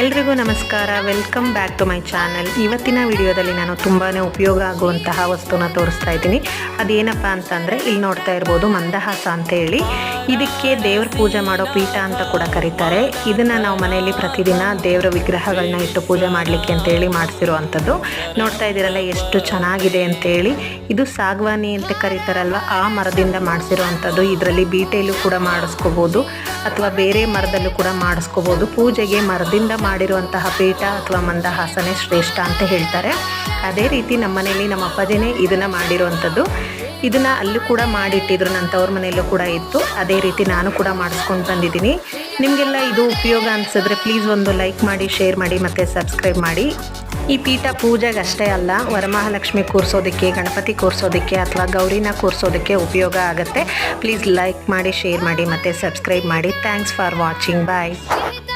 ಎಲ್ರಿಗೂ ನಮಸ್ಕಾರ. Welcome back to my channel ಇವತ್ತಿನ ವಿಡಿಯೋದಲ್ಲಿ ನಾನು ತುಂಬಾ ಉಪಯೋಗ ಆಗುವಂತಹ ವಸ್ತುನ ತೋರಿಸ್ತಾ ಇದ್ದೀನಿ. ಅದೇನಪ್ಪ ಅಂತಂದರೆ, ಇಲ್ಲಿ ನೋಡ್ತಾ ಇರ್ಬೋದು ಮಂದಹಾಸ ಅಂತ ಹೇಳಿ. ಇದಕ್ಕೆ ದೇವ್ರ ಪೂಜೆ ಮಾಡೋ ಪೀಠ ಅಂತ ಕೂಡ ಕರೀತಾರೆ. ಇದನ್ನು ನಾವು ಮನೆಯಲ್ಲಿ ಪ್ರತಿದಿನ ದೇವರ ವಿಗ್ರಹಗಳನ್ನ ಇಟ್ಟು ಪೂಜೆ ಮಾಡಲಿಕ್ಕೆ ಅಂತೇಳಿ ಮಾಡಿಸಿರೋ ಅಂಥದ್ದು ನೋಡ್ತಾ ಇದ್ದೀರಲ್ಲ ಎಷ್ಟು ಚೆನ್ನಾಗಿದೆ ಅಂತೇಳಿ. ಇದು ಸಾಗವಾನಿ ಅಂತ ಕರೀತಾರಲ್ವ, ಆ ಮರದಿಂದ ಮಾಡಿಸಿರೋ ಅಂಥದ್ದು ಇದರಲ್ಲಿ ಬೀಟೆಯಲ್ಲೂ ಕೂಡ ಮಾಡಿಸ್ಕೋಬೋದು, ಅಥವಾ ಬೇರೆ ಮರದಲ್ಲೂ ಕೂಡ ಮಾಡಿಸ್ಕೋಬೋದು. ಪೂಜೆಗೆ ಮರದಿಂದ ಮಾಡಿರುವಂತಹ ಪೀಠ ಅಥವಾ ಮಂದಹಾಸನೆ ಶ್ರೇಷ್ಠ ಅಂತ ಹೇಳ್ತಾರೆ. ಅದೇ ರೀತಿ ನಮ್ಮ ಮನೆಯಲ್ಲಿ ನಮ್ಮ ಅಪ್ಪಾಜಿನೇ ಇದನ್ನು ಮಾಡಿರುವಂಥದ್ದು. ಇದನ್ನು ಅಲ್ಲೂ ಕೂಡ ಮಾಡಿಟ್ಟಿದ್ರು ನನ್ನ ತವ್ರ ಮನೆಯಲ್ಲೂ ಕೂಡ ಇತ್ತು. ಅದೇ ರೀತಿ ನಾನು ಕೂಡ ಮಾಡಿಸ್ಕೊಂಡು ಬಂದಿದ್ದೀನಿ. ನಿಮಗೆಲ್ಲ ಇದು ಉಪಯೋಗ ಅನಿಸಿದ್ರೆ ಪ್ಲೀಸ್ ಒಂದು ಲೈಕ್ ಮಾಡಿ ಶೇರ್ ಮಾಡಿ, ಮತ್ತು ಸಬ್ಸ್ಕ್ರೈಬ್ ಮಾಡಿ. ಈ ಪೀಠ ಪೂಜೆಗೆ ಅಷ್ಟೇ ಅಲ್ಲ, ವರಮಹಾಲಕ್ಷ್ಮಿ ಕೂರಿಸೋದಕ್ಕೆ, ಗಣಪತಿ ಕೂರಿಸೋದಕ್ಕೆ ಅಥವಾ ಗೌರಿನ ಕೂರಿಸೋದಕ್ಕೆ ಉಪಯೋಗ ಆಗುತ್ತೆ. ಪ್ಲೀಸ್ ಲೈಕ್ ಮಾಡಿ ಶೇರ್ ಮಾಡಿ, ಮತ್ತು ಸಬ್ಸ್ಕ್ರೈಬ್ ಮಾಡಿ. Thanks for watching bye